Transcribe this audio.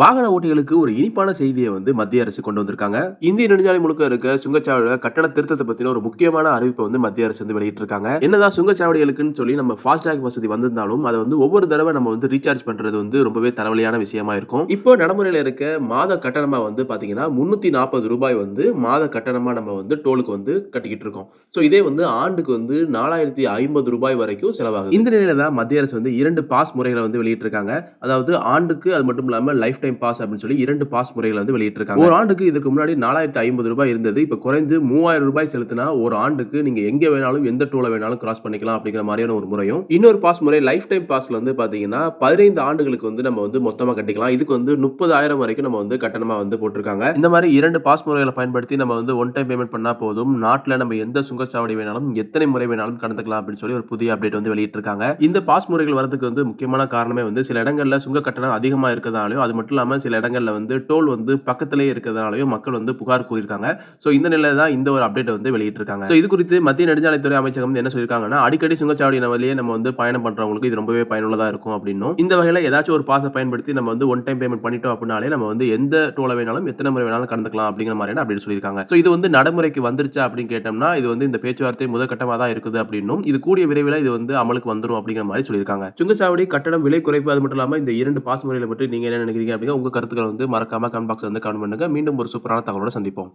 வாகன ஓட்டிகளுக்கு ஒரு இனிப்பான செய்தியை வந்து மத்திய அரசு கொண்டு வந்திருக்காங்க. இந்திய நெடுஞ்சாலை முழுக்க இருக்க சுங்கச்சாவடியோட கட்டண திருத்தத்தை பத்தின ஒரு முக்கியமான அறிவிப்பை வந்து மத்திய அரசு வந்து வெளியிட்டிருக்காங்க. என்னதான் சுங்கச்சாவடிகளுக்குன்னு சொல்லி நம்ம ஃபாஸ்டாக் வசதி வந்திருந்தாலும் அதை வந்து ஒவ்வொரு தடவை நம்ம வந்து ரீசார்ஜ் பண்றது வந்து ரொம்பவே தலைவலியான விஷயமா இருக்கும். இப்போ நடைமுறையில் இருக்க மாத கட்டணமா வந்து பாத்தீங்கன்னா முன்னூத்தி நாற்பது ரூபாய் வந்து மாத கட்டணமா நம்ம வந்து டோலுக்கு வந்து கட்டிக்கிட்டு இருக்கோம். ஸோ இதே வந்து ஆண்டுக்கு வந்து நாலாயிரத்தி ஐம்பது ரூபாய் வரைக்கும் செலவாகும் இந்த நிலையில தான் மத்திய அரசு வந்து இரண்டு பாஸ் முறைகளை வந்து வெளியிட்டிருக்காங்க. அதாவது ஆண்டுக்கு அது மட்டும் இல்லாமல் லைஃப் டைம் பாஸ் அப்படின்னு சொல்லி இரண்டு பாஸ் முறைகளை வந்து வெளியிட்டிருக்காங்க. ஒரு ஆண்டுக்கு இதுக்கு முன்னாடி நாலாயிரத்தி ஐம்பது ரூபாய் இருந்தது. இப்போ குறைந்து மூவாயிரம் ரூபாய் செலுத்தினா ஒரு ஆண்டுக்கு நீங்க எங்க வேணாலும் எந்த டூலை வேணாலும் கிராஸ் பண்ணிக்கலாம் அப்படிங்கிற மாதிரியான ஒரு முறையும். இன்னொரு பாஸ் முறை லைஃப் டைம் பாஸ்ல வந்து பாத்தீங்கன்னா பதினைந்து ஆண்டுகளுக்கு வந்து நம்ம வந்து மொத்தமா கட்டிக்கலாம். இதுக்கு வந்து முப்பதாயிரம் வரைக்கும் நம்ம வந்து கட்டணமா வந்து போட்டிருக்காங்க. இந்த மாதிரி இரண்டு பாஸ் முறைகளை பயன்படுத்தி நம்ம வந்து ஒன் டைம் பேமெண்ட் பண்ணா போதும். நாட்டில் நம்ம எந்த சுங்கச்சாவடி வேணாலும் எத்தனை முறை வேணாலும் கடந்துக்கலாம் அப்படின்னு சொல்லி ஒரு புதிய அப்டேட் வந்து வெளியிட்டிருக்காங்க. இந்த பாஸ் முறைகள் வரதுக்கு வந்து முக்கியமான காரணமே வந்து சில இடங்கள்ல சுங்க கட்டணம் அதிகமா இருக்கிறதாலையும் அது மட்டும் இல்லாமல் சில இடங்கள்ல வந்து டோல் வந்து பக்கத்திலே இருக்கிறதுனாலையும் மக்கள் வந்து புகார் கூறியிருக்காங்க. ஸோ இந்த நிலையில தான் இந்த ஒரு அப்டேட் வந்து வெளியிட்டிருக்காங்க. ஸோ இது குறித்து மத்திய நெடுஞ்சாலைத்துறை அமைச்சகம் வந்து என்ன சொல்லியிருக்காங்கன்னா அடிக்கடி சுங்கச்சாவடி வழியே நம்ம வந்து பயணம் பண்றவங்களுக்கு இது ரொம்பவே பயனுள்ளதாக இருக்கும் அப்படின்னும். இந்த வகையில் ஏதாச்சும் ஒரு பாசை பயன்படுத்தி நம்ம வந்து ஒன் டைம் பேமெண்ட் பண்ணிட்டோம் அப்படின்னாலே நம்ம வந்து எந்த டோலை வேணாலும் எத்தனை முறை வேணாலும் கடந்துக்கலாம் அப்படிங்கிற மாதிரியான அப்படின்னு சொல்லியிருக்காங்க. ஸோ இது வந்து நடைமுறைக்கு வந்துருச்சா அப்படின்னு கேட்டோம்னா இது வந்து இந்த பேச்சுவார்த்தை முதற்கட்டமாக தான் இருக்குது அப்படின்னும். இது கூடிய விரைவில் இது வந்து அமலுக்கு வந்துடும் அப்படிங்கிற மாதிரி சொல்லியிருக்காங்க. சுங்கச்சாவடி கட்டணம் விலை குறைப்பு அது மட்டும் இல்லாமல் இந்த இரண்டு பாஸ் முறையில் பற்றி நீங்கள் என்ன நினைக்கிறீங்க அப்படிங்க. உங்கள் கருத்துக்களை வந்து மறக்காமல் கமெண்ட் பாக்ஸ் வந்து கமெண்ட் பண்ணுங்கள் மீண்டும் ஒரு சூப்பரான தகவலோட சந்திப்போம்.